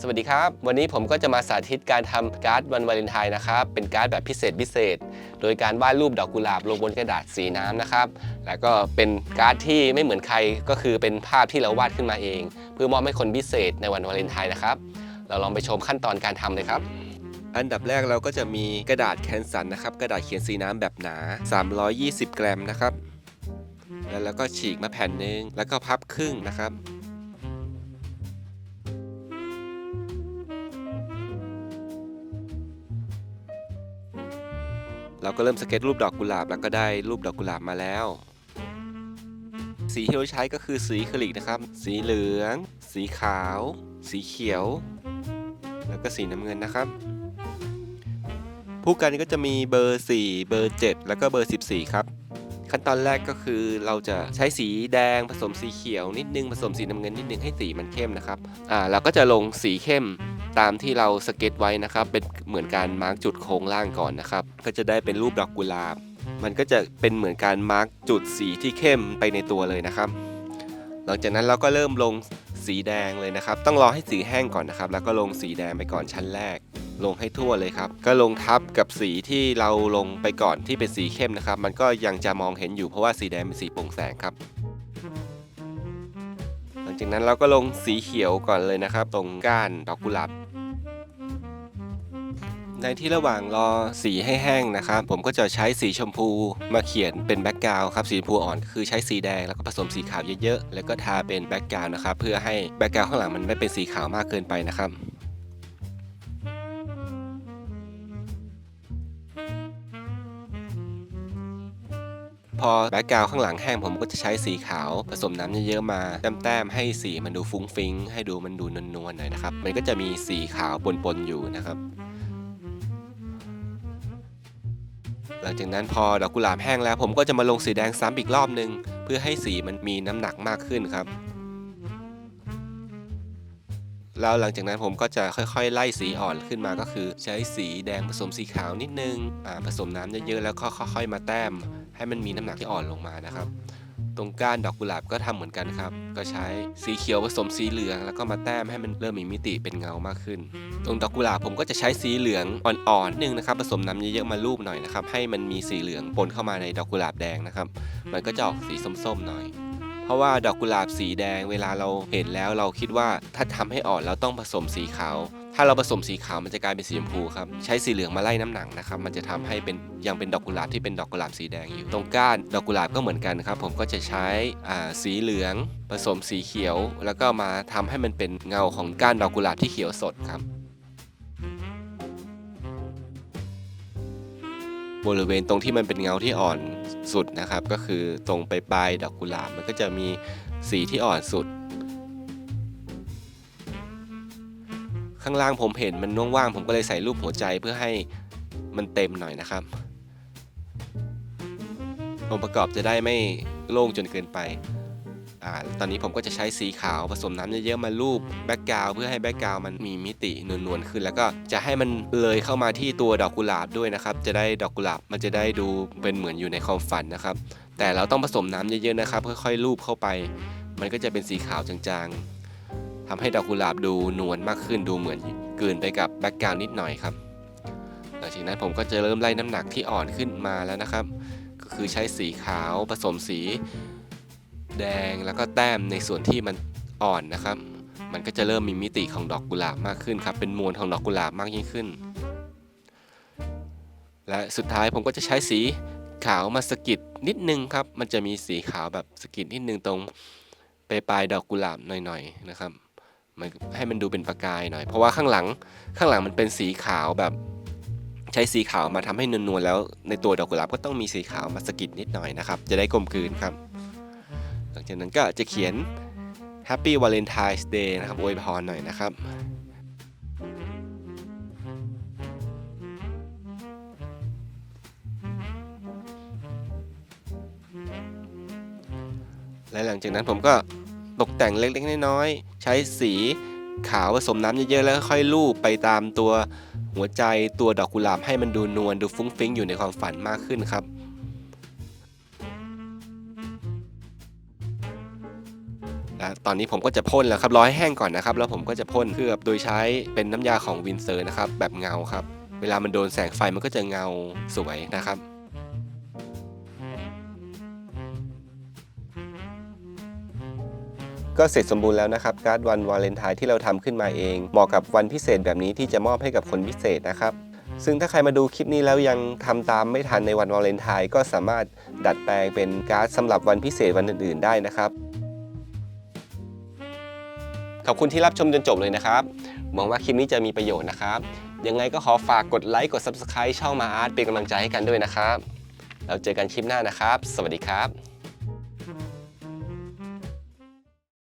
สวัสดีครับ วันนี้ผมก็จะมาสาธิตการทำการ์ดวันวาเลนไทน์นะครับ เป็นการ์ดแบบพิเศษพิเศษ โดยการวาดรูปดอกกุหลาบลงบนกระดาษสีน้ำนะครับ แล้วก็เป็นการ์ดที่ไม่เหมือนใครก็คือเป็นภาพที่เราวาดขึ้นมาเอง เพื่อมอบให้คนพิเศษในวันวาเลนไทน์นะครับ เราลองไปชมขั้นตอนการทำเลยครับอันดับแรกเราก็จะมีกระดาษแคนสันนะครับ กระดาษเขียนสีน้ำแบบหนา 320 กรัมนะครับ แล้วเราก็ฉีกมาแผ่นหนึ่งแล้วก็พับครึ่งนะครับ เราก็เริ่มสเก็ตรูปดอกกุหลาบแล้วก็ได้รูปดอกกุหลาบมาแล้ว สีที่เราใช้ก็คือสีคริลิกนะครับ สีเหลือง สีขาว สีเขียว แล้วก็สีน้ำเงินนะครับผู้กันก็จะมีเบอร์ 4 เบอร์ 7 แล้วก็เบอร์ 14 ครับ ขั้นตอนแรกก็คือเราจะใช้สีแดงผสมสีเขียวนิดนึงผสมสีน้ำเงินนิดนึงให้สีมันเข้มนะครับอ่าเราก็จะลงสีเข้ม ตามที่เราสเก็ตไว้นะครับ เป็นเหมือนการมาร์กจุดโครงล่างก่อนนะครับ ก็จะได้เป็นรูปดอกกุหลาบ มันก็จะเป็นเหมือนการมาร์กจุดสีที่เข้มไปในตัวเลยนะครับ หลังจากนั้นเราก็เริ่มลงสีแดงเลยนะครับ ต้องรอให้สีแห้งก่อนนะครับ แล้วก็ลงสีแดงไปก่อนชั้นแรก ลงให้ทั่วเลยครับ ก็ลงทับกับสีที่เราลงไปก่อนที่เป็นสีเข้มนะครับ มันก็ยังจะมองเห็นอยู่เพราะว่าสีแดงเป็นสีโปร่งแสงครับหลังจากนั้นเราก็ลงสีเขียวก่อนเลยนะครับ ตรงก้านดอกกุหลาบ ในที่ระหว่างรอสีให้แห้งนะครับ ผมก็จะใช้สีชมพูมาเขียนเป็นแบ็กกราวครับสีชมพูอ่อนคือใช้สีแดงแล้วก็ผสมสีขาวเยอะๆ แล้วก็ทาเป็นแบ็กกราวนะครับเพื่อให้แบ็กกราวข้างหลังมันไม่เป็นสีขาวมากเกินไปนะครับพอแบ็กกราวข้างหลังแห้งผมก็จะใช้สีขาวผสมน้ำเยอะๆมาแต้มๆให้สีมันดูฟุ้งฟิ้งให้ดูมันดูนวลๆหน่อยนะครับ มันก็จะมีสีขาวปนๆอยู่นะครับ ลังจากนั้นพอดอกกุหลาบแห้งแล้ว ผมก็จะมาลงสีแดงซ้ำอีกรอบนึง เพื่อให้สีมันมีน้ำหนักมากขึ้นครับ แล้วหลังจากนั้นผมก็จะค่อยๆ ไล่สีอ่อนขึ้นมาก็คือ ใช้สีแดงผสมสีขาวนิดนึงผสมน้ำเยอะๆแล้วก็ค่อยๆ มาแต้ม ให้มันมีน้ำหนักที่อ่อนลงมานะครับ ตรงก้านดอกกุหลาบก็ทำเหมือนกันครับ ก็ใช้สีเขียวผสมสีเหลือง แล้วก็มาแต้มให้มันเริ่มมีมิติเป็นเงามากขึ้น ตรงดอกกุหลาบผมก็จะใช้สีเหลืองอ่อนๆนิดนึงนะครับผสมน้ำเยอะๆมาลูบหน่อยนะครับให้มันมีสีเหลืองปนเข้ามาในดอกกุหลาบแดงนะครับ มันก็จะออกสีส้มๆหน่อยเพราะว่าดอกกุหลาบสีแดงเวลาเราเห็นแล้วเราคิดว่าถ้าทำให้อ่อนเราต้องผสมสีขาว ถ้าเราผสมสีขาวมันจะกลายเป็นสีชมพูครับ ใช้สีเหลืองมาไล่น้ำหนักนะครับ มันจะทำให้เป็นยังเป็นดอกกุหลาบที่เป็นดอกกุหลาบสีแดงอยู่ ตรงก้านดอกกุหลาบก็เหมือนกันครับ ผมก็จะใช้สีเหลือง ผสมสีเขียว แล้วก็มาทำให้มันเป็นเงาของก้านดอกกุหลาบที่เขียวสดครับบริเวณตรงที่มันเป็นเงาที่อ่อนสุดนะครับ ก็คือตรงไปปลายดอกกุหลาบมันก็จะมีสีที่อ่อนสุด ข้างล่างผมเห็นมันว่างๆผมก็เลยใส่รูปหัวใจเพื่อให้มันเต็มหน่อยนะครับองค์ประกอบจะได้ไม่โล่งจนเกินไปอ่าตอนนี้ผมก็จะใช้สีขาวผสมน้ำเยอะๆมารูปแบ็กกราวเพื่อให้แบ็กกราวมันมีมิตินวลๆขึ้น แล้วก็จะให้มันเลยเข้ามาที่ตัวดอกกุหลาบด้วยนะครับ จะได้ดอกกุหลาบมันจะได้ดูเป็นเหมือนอยู่ในความฝันนะครับ แต่เราต้องผสมน้ำเยอะๆนะครับ ค่อยๆรูปเข้าไป มันก็จะเป็นสีขาวจางๆ ทำให้ดอกกุหลาบดูนวลมากขึ้นดูเหมือนเกินไปกับแบ็กกราวนิดหน่อยครับ หลังจากนั้นผมก็จะเริ่มไล่น้ำหนักที่อ่อนขึ้นมาแล้วนะครับ ก็คือใช้สีขาวผสมสี แดงแล้วก็แต้มในส่วนที่มันอ่อนนะครับ มันก็จะเริ่มมีมิติของดอกกุหลาบมากขึ้นครับ เป็นมวลของดอกกุหลาบมากยิ่งขึ้น และสุดท้ายผมก็จะใช้สีขาวมาสกิดนิดนึงครับ มันจะมีสีขาวแบบสกิดนิดนึงตรงปลายปลายดอกกุหลาบหน่อยๆนะครับ มันให้มันดูเป็นประกายหน่อย เพราะว่าข้างหลังข้างหลังมันเป็นสีขาวแบบใช้สีขาวมาทำให้นวลๆแล้วในตัวดอกกุหลาบก็ต้องมีสีขาวมาสกิดนิดหน่อยนะครับ จะได้กลมกลืนครับ หลังจากนั้นก็จะเขียน Happy Valentine's Day นะครับอวยพรหน่อยนะครับ และหลังจากนั้นผมก็ตกแต่งเล็กๆน้อยๆ ใช้สีขาวผสมน้ำเยอะๆ แล้วค่อยลูบไปตามตัวหัวใจตัวดอกกุหลาบให้มันดูนวลดูฟุ้งฟิ้งอยู่ในความฝันมากขึ้นครับแล้วตอนนี้ผมก็จะพ่นแล้วครับรอให้แห้งก่อนนะครับ แล้วผมก็จะพ่นเคลือบโดยใช้เป็นน้ำยาของวินเซอร์นะครับ แบบเงาครับ เวลามันโดนแสงไฟมันก็จะเงาสวยนะครับ ก็เสร็จสมบูรณ์แล้วนะครับการ์ดวันวาเลนไทน์ที่เราทำขึ้นมาเอง เหมาะกับวันพิเศษแบบนี้ที่จะมอบให้กับคนพิเศษนะครับซึ่งถ้าใครมาดูคลิปนี้แล้วยังทำตามไม่ทันในวันวาเลนไทน์ก็สามารถดัดแปลงเป็นการ์ดสำหรับวันพิเศษวันอื่นๆ ได้นะครับขอบคุณที่รับชมจนจบเลยนะครับหวังว่าคลิปนี้จะมีประโยชน์นะครับ ยังไงก็ขอฝากกดไลค์กด Subscribe ช่องมาอาร์ตเป็นกำลังใจให้กันด้วยนะครับแล้วเจอกันคลิปหน้านะครับ สวัสดีครับ